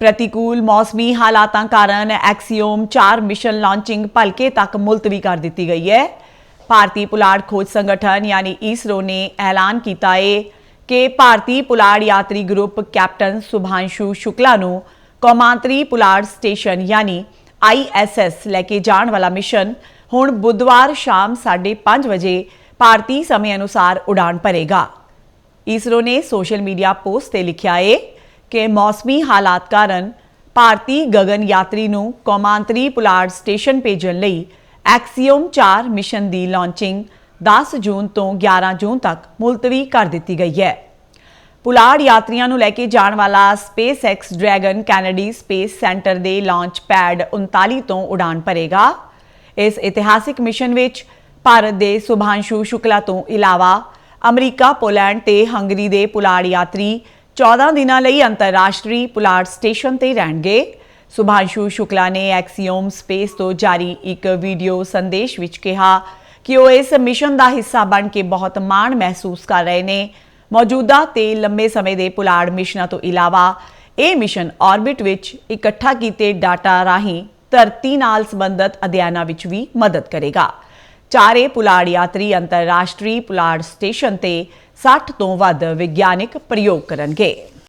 ਪ੍ਰਤੀਕੂਲ ਮੌਸਮੀ ਹਾਲਾਤਾਂ ਕਾਰਨ ਐਕਸੀਓਮ 4 ਮਿਸ਼ਨ ਲਾਂਚਿੰਗ ਭਲਕੇ ਤੱਕ ਮੁਲਤਵੀ ਕਰ ਦਿੱਤੀ ਗਈ ਹੈ ਭਾਰਤੀ ਪੁਲਾੜ ਖੋਜ ਸੰਗਠਨ ਯਾਨੀ ਈਸਰੋ ਨੇ ਐਲਾਨ ਕੀਤਾ ਹੈ ਕਿ ਭਾਰਤੀ ਪੁਲਾੜ ਯਾਤਰੀ ਗਰੁੱਪ ਕੈਪਟਨ ਸੁਭਾਂਸ਼ੂ ਸ਼ੁਕਲਾ ਨੂੰ ਕੌਮਾਂਤਰੀ ਪੁਲਾੜ ਸਟੇਸ਼ਨ ਯਾਨੀ ਆਈਐਸਐਸ ਲੈ ਕੇ ਜਾਣ ਵਾਲਾ ਮਿਸ਼ਨ ਹੁਣ ਬੁੱਧਵਾਰ ਸ਼ਾਮ 5:30 ਵਜੇ ਭਾਰਤੀ ਸਮੇਂ ਅਨੁਸਾਰ ਉਡਾਨ ਭਰੇਗਾ ਈਸਰੋ ਨੇ ਸੋਸ਼ਲ ਮੀਡੀਆ ਪੋਸਟ ਤੇ ਲਿਖਿਆ ਹੈ ਕਿ ਮੌਸਮੀ ਹਾਲਾਤ ਕਾਰਨ ਭਾਰਤੀ ਗਗਨ ਯਾਤਰੀ ਨੂੰ ਕੌਮਾਂਤਰੀ ਪੁਲਾੜ ਸਟੇਸ਼ਨ ਭੇਜਣ ਲਈ ਐਕਸੀਓਮ 4 ਮਿਸ਼ਨ ਦੀ ਲਾਂਚਿੰਗ 10 ਜੂਨ ਤੋਂ 11 ਜੂਨ ਤੱਕ ਮੁਲਤਵੀ ਕਰ ਦਿੱਤੀ ਗਈ ਹੈ। ਪੁਲਾੜ ਯਾਤਰੀਆਂ ਨੂੰ ਲੈ ਕੇ ਜਾਣ ਵਾਲਾ SpaceX Dragon Kennedy Space Center ਦੇ ਲਾਂਚ ਪੈਡ 39 ਤੋਂ ਉਡਾਨ ਭਰੇਗਾ। ਇਸ ਇਤਿਹਾਸਿਕ ਮਿਸ਼ਨ ਵਿੱਚ ਭਾਰਤ ਦੇ ਸੁਭਾਂਸ਼ੂ ਸ਼ੁਕਲਾ ਤੋਂ ਇਲਾਵਾ ਅਮਰੀਕਾ, ਪੋਲੈਂਡ ਤੇ ਹੰਗਰੀ ਦੇ ਪੁਲਾੜ ਯਾਤਰੀ 14 ਦਿਨਾਂ ਲਈ ਅੰਤਰਰਾਸ਼ਟਰੀ ਪੁਲਾੜ ਸਟੇਸ਼ਨ ਤੇ ਰਹਿਣਗੇ। ਸੁਭਾਂਸ਼ੂ ਸ਼ੁਕਲਾ ਨੇ ਐਕਸੀਓਮ ਸਪੇਸ ਤੋਂ ਜਾਰੀ ਇੱਕ ਵੀਡੀਓ ਸੰਦੇਸ਼ ਵਿੱਚ ਕਿਹਾ ਕਿ ਉਹ ਇਸ ਮਿਸ਼ਨ ਦਾ ਹਿੱਸਾ ਬਣ ਕੇ ਬਹੁਤ ਮਾਣ ਮਹਿਸੂਸ ਕਰ ਰਹੇ ਨੇ। ਮੌਜੂਦਾ ਤੇ ਲੰਮੇ ਸਮੇਂ ਦੇ ਪੁਲਾੜ ਮਿਸ਼ਨਾਂ ਤੋਂ ਇਲਾਵਾ ਇਹ ਮਿਸ਼ਨ ਆਰਬਿਟ ਵਿੱਚ ਇਕੱਠਾ ਕੀਤੇ ਡਾਟਾ ਰਾਹੀਂ ਧਰਤੀ ਨਾਲ ਸੰਬੰਧਿਤ ਅਧਿਐਨਾਂ ਵਿੱਚ ਵੀ ਮਦਦ ਕਰੇਗਾ। ਚਾਰੇ ਪੁਲਾੜ ਯਾਤਰੀ ਅੰਤਰਰਾਸ਼ਟਰੀ ਪੁਲਾੜ ਸਟੇਸ਼ਨ ਤੇ 60 ਤੋਂ ਵੱਧ ਵਿਗਿਆਨਿਕ ਪ੍ਰਯੋਗ ਕਰਨਗੇ।